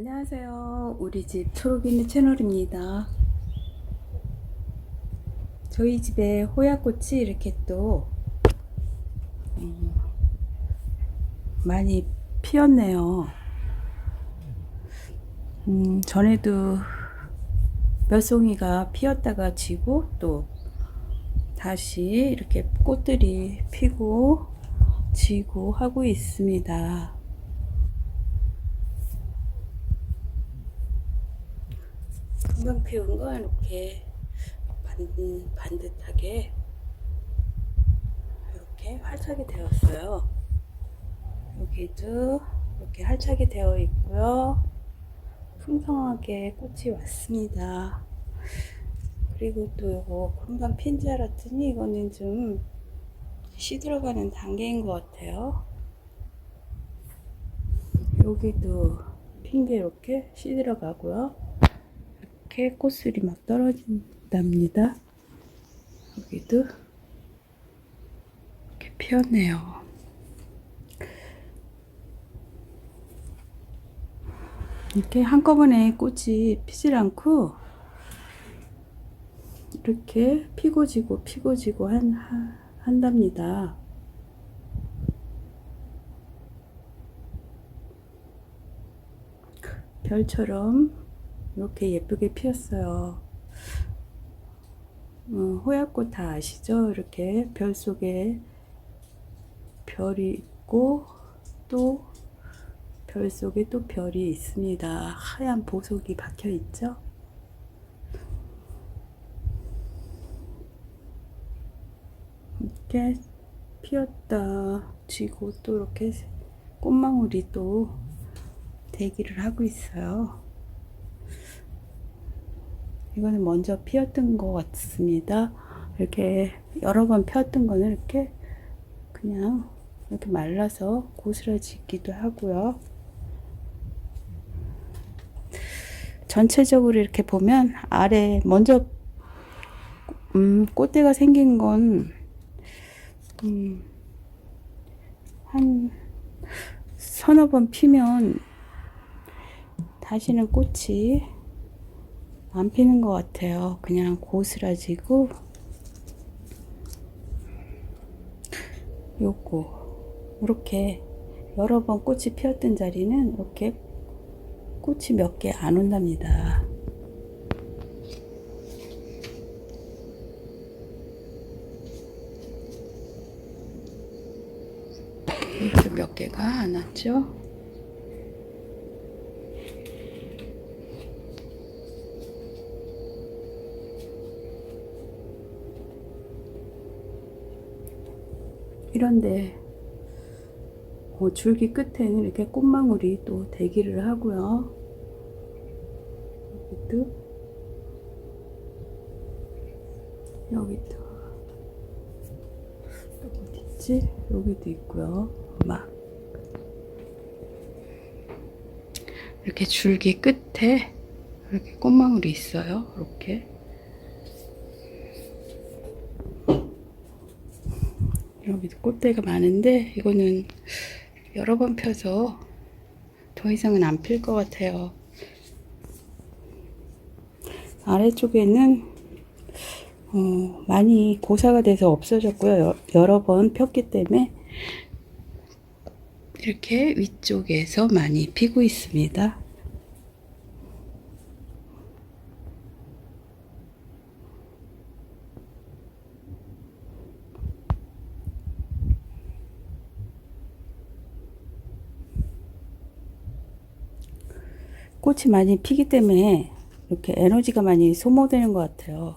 안녕하세요. 우리 집 초록이네 채널입니다. 저희 집에 호야꽃이 이렇게 또 음, 많이 피었네요. 음, 전에도 몇 송이가 피었다가 지고 또 다시 이렇게 꽃들이 피고 지고 하고 있습니다. 금방 피운 건 이렇게 반, 반듯하게 이렇게 활착이 되었어요. 여기도 이렇게 활착이 되어 있고요. 풍성하게 꽃이 왔습니다. 그리고 또 이거 금방 핀 줄 알았더니 이거는 좀씨 들어가는 단계인 것 같아요. 여기도 핀게 이렇게 씨 들어가고요. 이렇게 꽃술이 막 떨어진답니다. 여기도 이렇게 피었네요. 이렇게 한꺼번에 꽃이 피질 않고 이렇게 피고 지고 피고 지고 한, 하- 한답니다. 별처럼 이렇게 예쁘게 피었어요. 어, 호야꽃 다 아시죠? 이렇게 별 속에 별이 있고 또 별 속에 또 별이 있습니다. 하얀 보석이 박혀 있죠? 이렇게 피었다 지고 또 이렇게 꽃망울이 또 대기를 하고 있어요. 이거는 먼저 피었던 것 같습니다. 이렇게 여러 번 피었던 거는 이렇게 그냥 이렇게 말라서 고스라지기도 하고요. 전체적으로 이렇게 보면 아래 먼저 음, 꽃대가 생긴 건 음, 한 서너 번 피면 다시는 꽃이 안 피는 것 같아요. 그냥 고스라지고 요거 이렇게 여러 번 꽃이 피었던 자리는 이렇게 꽃이 몇 개 안 온답니다. 이렇게 몇 개가 안 왔죠? 이런데 어, 줄기 끝에는 이렇게 꽃망울이 또 대기를 하고요. 여기도 여기도 또 어디 있지? 여기도 있고요. 막 이렇게 줄기 끝에 이렇게 꽃망울이 있어요. 이렇게 여기도 꽃대가 많은데 이거는 여러 번 펴서 더 이상은 안 필 것 같아요. 아래쪽에는 어, 많이 고사가 돼서 없어졌고요. 여, 여러 번 폈기 때문에 이렇게 위쪽에서 많이 피고 있습니다. 꽃이 많이 피기 때문에 이렇게 에너지가 많이 소모되는 것 같아요.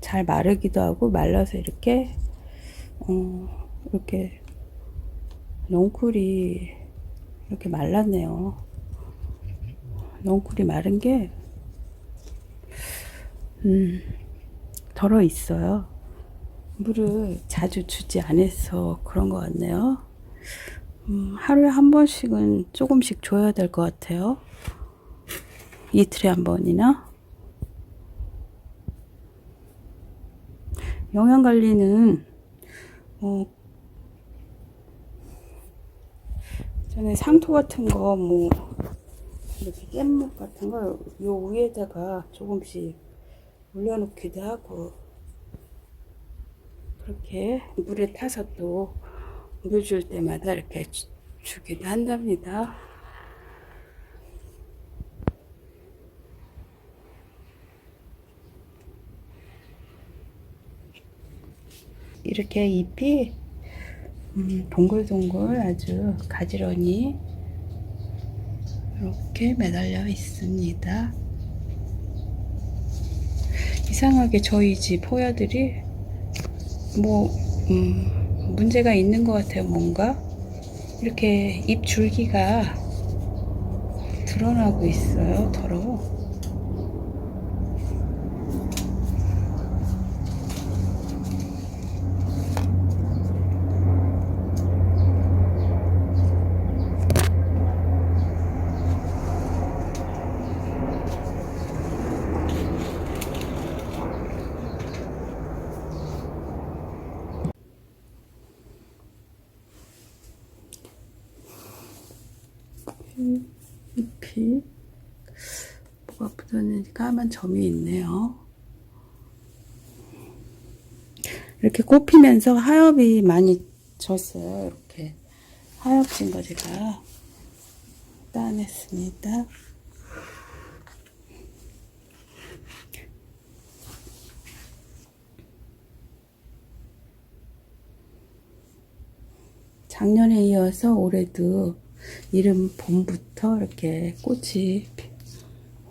잘 마르기도 하고 말라서 이렇게 어, 이렇게 넝쿨이 이렇게 말랐네요. 넝쿨이 마른 게 음, 덜어 있어요. 물을 자주 주지 않아서 그런 것 같네요. 음, 하루에 한 번씩은 조금씩 줘야 될 것 같아요. 이틀에 한 번이나. 영양 관리는 어, 전에 상토 같은 거 뭐 이렇게 깻잎 같은 걸 요 위에다가 조금씩 올려놓기도 하고 그렇게 물에 타서 또 물 줄 때마다 이렇게 주, 주기도 한답니다. 이렇게 잎이 음, 동글동글 아주 가지런히 이렇게 매달려 있습니다. 이상하게 저희 집 호야들이 뭐 음, 문제가 있는 것 같아요. 뭔가 이렇게 잎 줄기가 드러나고 있어요. 더러워. 잎이 뭐가 붙었는지 까만 점이 있네요. 이렇게 꼽히면서 하엽이 많이 졌어요. 이렇게 하엽진 거 제가 따냈습니다. 작년에 이어서 올해도 이름 봄부터 이렇게 꽃이 피-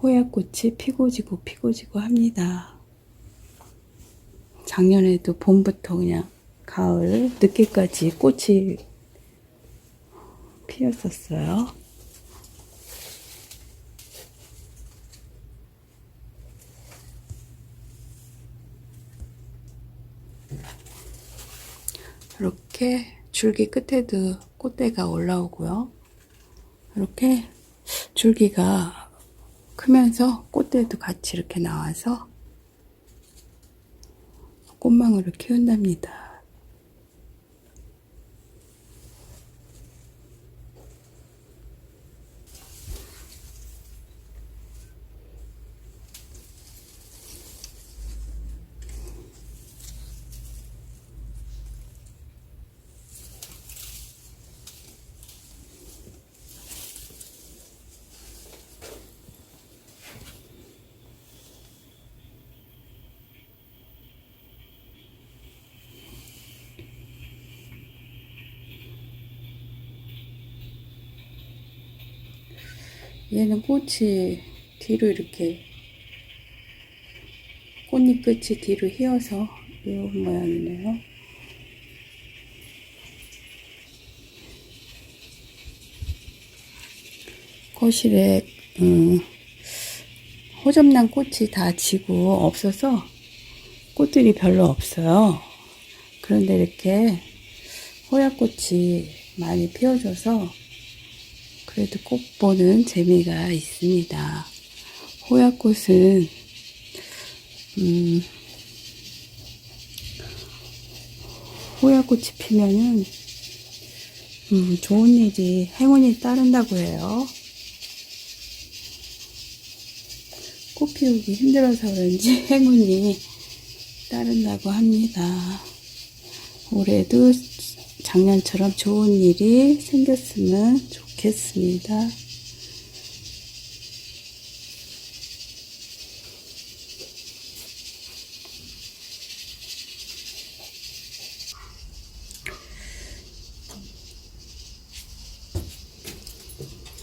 호야꽃이 피고 지고 피고 지고 합니다. 작년에도 봄부터 그냥 가을 늦게까지 꽃이 피었었어요. 이렇게 줄기 끝에도 꽃대가 올라오고요. 이렇게 줄기가 크면서 꽃대도 같이 이렇게 나와서 꽃망울을 키운답니다. 얘는 꽃이 뒤로 이렇게 꽃잎 끝이 뒤로 휘어서 이 모양이네요. 거실에 음, 호접난 꽃이 다 지고 없어서 꽃들이 별로 없어요. 그런데 이렇게 호야꽃이 많이 피어줘서 그래도 꽃 보는 재미가 있습니다. 호야꽃은 음, 호야꽃이 피면은 음, 좋은 일이 행운이 따른다고 해요. 꽃 피우기 힘들어서 그런지 행운이 따른다고 합니다. 올해도 작년처럼 좋은 일이 생겼으면 좋겠습니다.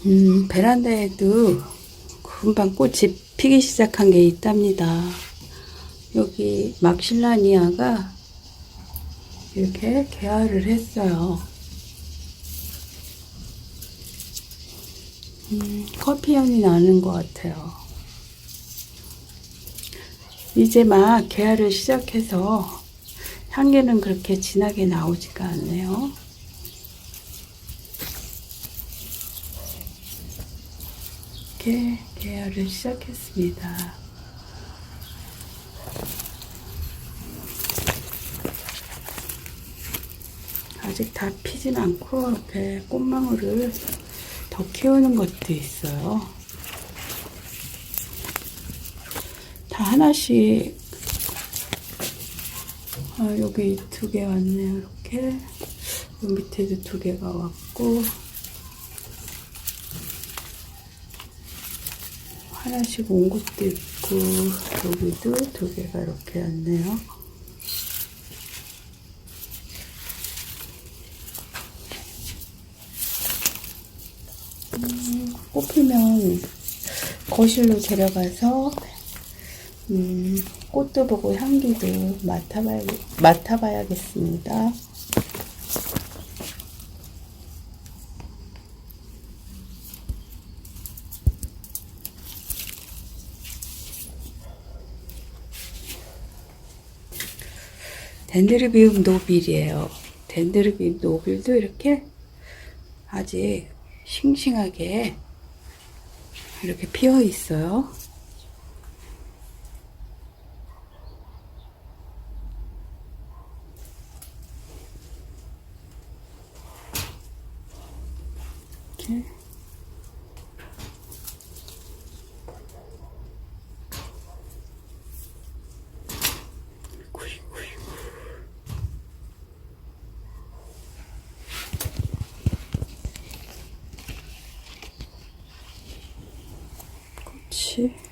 음, 베란다에도 금방 꽃이 피기 시작한 게 있답니다. 여기 막실라니아가 이렇게 개화를 했어요. 음, 커피 향이 나는 것 같아요. 이제 막 개화를 시작해서 향기는 그렇게 진하게 나오지가 않네요. 이렇게 개화를 시작했습니다. 아직 다 피진 않고 이렇게 꽃망울을 더 키우는 것도 있어요. 다 하나씩 아, 여기 두 개 왔네요. 이렇게 요 밑에도 두 개가 왔고 하나씩 온 것도 있고 여기도 두 개가 이렇게 왔네요. 거실로 데려가서 음, 꽃도 보고 향기도 맡아봐야, 맡아봐야겠습니다. 덴드르비움 노빌이에요. 덴드르비움 노빌도 이렇게 아직 싱싱하게 이렇게 피어 있어요. 이렇게. 그렇지.